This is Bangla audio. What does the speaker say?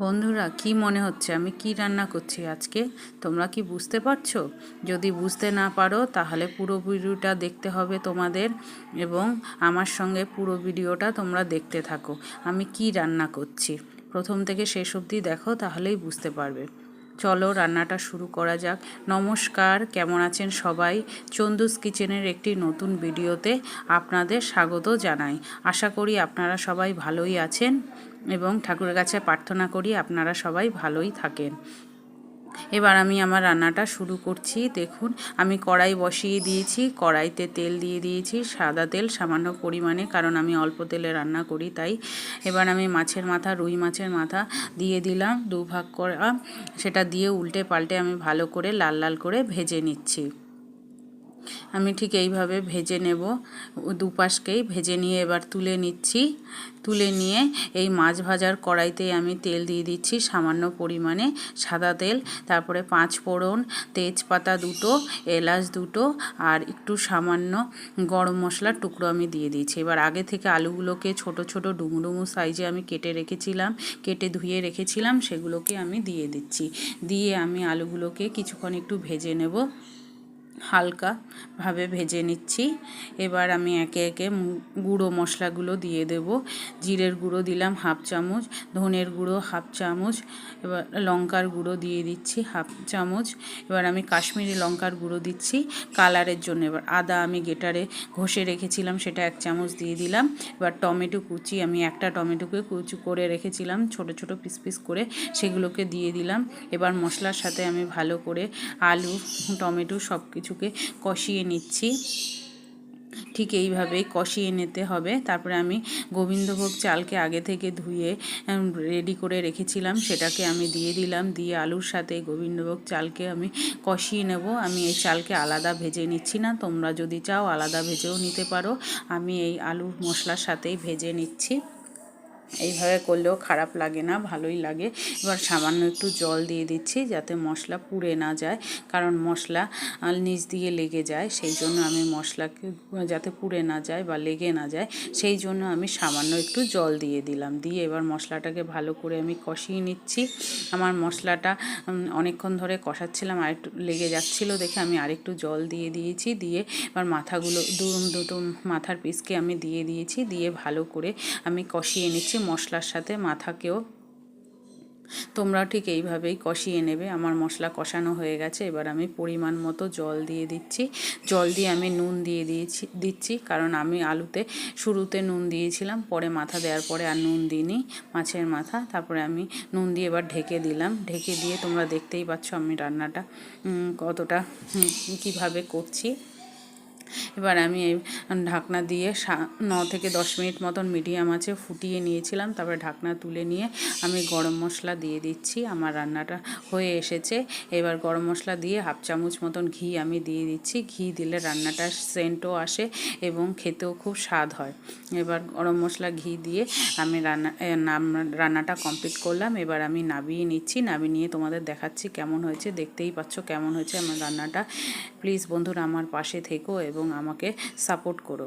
বন্ধুরা, কি মনে হচ্ছে? আমি কি রান্না করছি আজকে? তোমরা কি বুঝতে পারছ? যদি বুঝতে না পারো, তাহলে পুরো ভিডিওটা দেখতে হবে তোমাদের এবং আমার সঙ্গে পুরো ভিডিওটা তোমরা দেখতে থাকো। আমি কি রান্না করছি? প্রথম থেকে শেষ অবধি দেখো, তাহলেই বুঝতে পারবে। চলো রান্নাটা শুরু করা যাক। নমস্কার, কেমন আছেন সবাই? চন্দুস কিচেনের একটি নতুন ভিডিওতে আপনাদের স্বাগত জানাই। আশা করি আপনারা সবাই ভালোই আছেন এবং ঠাকুরের কাছে প্রার্থনা করি আপনারা সবাই ভালোই থাকেন। এবার আমি আমার রান্নাটা শুরু করছি। দেখুন, আমি কড়াই বসিয়ে দিয়েছি। কড়াইতে তেল দিয়ে দিয়েছি, সাদা তেল সামান্য পরিমাণে, কারণ আমি অল্প তেলে রান্না করি তাই। এবার আমি মাছের মাথা, রুই মাছের মাথা দিয়ে দিলাম। দুভাগ করা, সেটা দিয়ে উল্টে পাল্টে আমি ভালো করে লাল লাল করে ভেজে নিচ্ছি। আমি ঠিক এইভাবে ভেজে নেব। দুপাশকেই ভেজে নিয়ে এবার তুলে নিচ্ছি। তুলে নিয়ে এই মাছ ভাজার কড়াইতে আমি তেল দিয়ে দিচ্ছি সামান্য পরিমাণে সাদা তেল, তারপরে পাঁচ ফোড়ন, তেজপাতা দুটো, এলাচ দুটো আর একটু সামান্য গরম মশলার টুকরো আমি দিয়ে দিয়েছি। এবার আগে থেকে আলুগুলোকে ছোট ছোট ডুমু ডুমু সাইজে আমি কেটে রেখেছিলাম, কেটে ধুয়ে রেখেছিলাম, সেগুলোকে আমি দিয়ে দিচ্ছি। দিয়ে আমি আলুগুলোকে কিছুক্ষণ একটু ভেজে নেব। হালকাভাবে ভেজে নিচ্ছি। এবার আমি একে একে গুঁড়ো মশলাগুলো দিয়ে দেব। জিরের গুঁড়ো দিলাম হাফ চামচ, ধনের গুঁড়ো হাফ চামচ, এবার লঙ্কার গুঁড়ো দিয়ে দিচ্ছি হাফ চামচ। এবার আমি কাশ্মীরি লঙ্কার গুঁড়ো দিচ্ছি কালারের জন্য। এবার আদা আমি গেটারে ঘষে রেখেছিলাম, সেটা এক চামচ দিয়ে দিলাম। এবার টমেটো কুচি, আমি একটা টমেটোকে কুচি করে রেখেছিলাম, ছোট ছোট পিস পিস করে সেগুলোকে দিয়ে দিলাম। এবার মশলার সাথে আমি ভালো করে আলু, টমেটো সব কিছু কিছুকে কষিয়ে নিচ্ছি। ঠিক এইভাবেই কষিয়ে নিতে হবে। তারপরে আমি গোবিন্দভোগ চালকে আগে থেকে ধুয়ে রেডি করে রেখেছিলাম। সেটাকে আমি দিয়ে দিলাম। দিয়ে আলুর সাথে গোবিন্দভোগ চালকে আমি কষিয়ে নেব। আমি এই চালকে আলাদা ভেজে নিচ্ছি না। তোমরা যদি চাও আলাদা ভেজেও নিতে পারো। আমি এই আলুর মশলার সাথেই ভেজে নিচ্ছি। এইভাবে করলেও খারাপ লাগে না, ভালোই লাগে। এবার সামান্য একটু জল দিয়ে দিচ্ছি যাতে মশলা পুড়ে না যায়, কারণ মশলা নিচ দিয়ে লেগে যায়, সেই জন্য আমি মশলাকে যাতে পুড়ে না যায় বা লেগে না যায়, সেই জন্য আমি সামান্য একটু জল দিয়ে দিলাম। দিয়ে এবার মশলাটাকে ভালো করে আমি কষিয়ে নিচ্ছি। আমার মশলাটা অনেকক্ষণ ধরে কষাচ্ছিলাম, আর একটু লেগে যাচ্ছিল দেখে আমি আরেকটু জল দিয়ে দিয়েছি। দিয়ে এবার মাথাগুলো দু দুটো মাথার পিসকে আমি দিয়ে দিয়েছি। দিয়ে ভালো করে আমি কষিয়ে নিচ্ছি। মশলার সাথে মাথাকেও। তোমরা ঠিক এইভাবেই কষিয়ে নেবে। আমার মশলা কষানো হয়ে গেছে। এবার আমি পরিমাণ মতো জল দিয়ে দিচ্ছি। জল দিয়ে আমি নুন দিয়ে দিয়েছি, দিচ্ছি। কারণ আমি আলুতে, শুরুতে নুন দিয়েছিলাম, পরে মাথা দেওয়ার পরে আর নুন দিইনি, মাছের মাথা। তারপরে আমি নুন দিয়ে এবার ঢেকে দিলাম। ঢেকে দিয়ে তোমরা দেখতেই পাচ্ছ আমি রান্নাটা কতটা কীভাবে করছি। এবার আমি এই ঢাকনা দিয়ে ন থেকে দশ মিনিট মতন মিডিয়াম আছে ফুটিয়ে নিয়েছিলাম, তারপরে ঢাকনা তুলে নিয়ে আমি গরম মশলা দিয়ে দিচ্ছি, আমার রান্নাটা হয়ে এসেছে। এবার গরম মশলা দিয়ে হাফ চামচ মতন ঘি আমি দিয়ে দিচ্ছি, ঘি দিলে রান্নাটা সেন্টও আসে এবং খেতেও খুব স্বাদ হয়। এবার গরম মশলা ঘি দিয়ে আমি রান্না রান্নাটা কমপ্লিট করলাম, এবার আমি নাবিয়ে নিচ্ছি, নাবিয়ে নিয়ে তোমাদের দেখাচ্ছি কেমন হয়েছে, দেখতেই পাচ্ছ কেমন হয়েছে আমার রান্নাটা। প্লিজ বন্ধুরা আমার পাশে থেকো এবং এবং আমাকে সাপোর্ট করো।